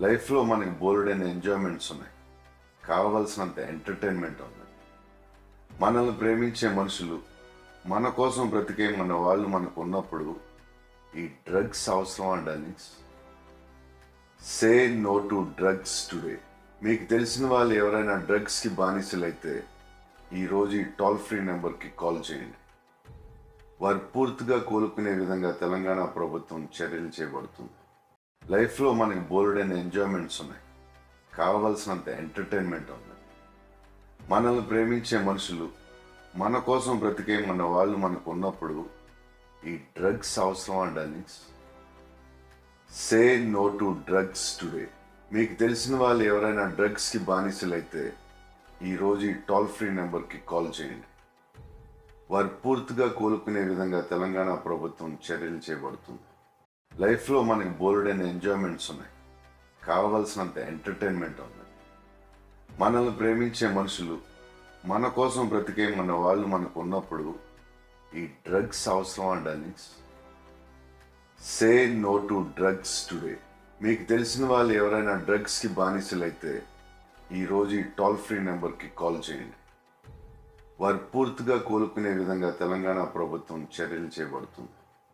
లైఫ్లో మనకి బోల్డైన ఎంజాయ్మెంట్స్ ఉన్నాయి. కావలసినంత ఎంటర్టైన్మెంట్ ఉంది మనల్ని ప్రేమించే మనుషులు మన కోసం బ్రతికే మన వాళ్ళు మనకు ఉన్నప్పుడు ఈ డ్రగ్స్ అవసరం అండి say no to drugs today మీకు తెలిసిన వాళ్ళు ఎవరైనా డ్రగ్స్కి బానిసలైతే ఈరోజు ఈ టోల్ ఫ్రీ నెంబర్కి కాల్ చేయండి. వారు పూర్తిగా కోలుకునే విధంగా తెలంగాణ ప్రభుత్వం చర్యలు చేపడుతుంది. లైఫ్లో మనకి బోల్డైన ఎంజాయ్మెంట్స్ ఉన్నాయి. కావలసినంత ఎంటర్టైన్మెంట్ ఉంది. మనల్ని ప్రేమించే మనుషులు మన కోసం బ్రతికే మన వాళ్ళు మనకు ఉన్నప్పుడు ఈ డ్రగ్స్ అవసరం అండి say no to drugs today మీకు తెలిసిన వాళ్ళు ఎవరైనా డ్రగ్స్కి బానిసలైతే ఈరోజు ఈ టోల్ ఫ్రీ నెంబర్కి కాల్ చేయండి. వారు పూర్తిగా కోలుకునే విధంగా తెలంగాణ ప్రభుత్వం చర్యలు చేపడుతుంది. లైఫ్లో మనకి బోల్డైన ఎంజాయ్మెంట్స్ ఉన్నాయి. కావలసినంత ఎంటర్టైన్మెంట్ ఉంది మనల్ని ప్రేమించే మనుషులు మన కోసం బ్రతికే మన వాళ్ళు మనకు ఉన్నప్పుడు ఈ డ్రగ్స్ అవసరం అండి say no to drugs today మీకు తెలిసిన వాళ్ళు ఎవరైనా డ్రగ్స్కి బానిసలైతే ఈరోజు ఈ టోల్ ఫ్రీ నెంబర్కి కాల్ చేయండి. వారు పూర్తిగా కోలుకునే విధంగా తెలంగాణ ప్రభుత్వం చర్యలు చేపడుతుంది.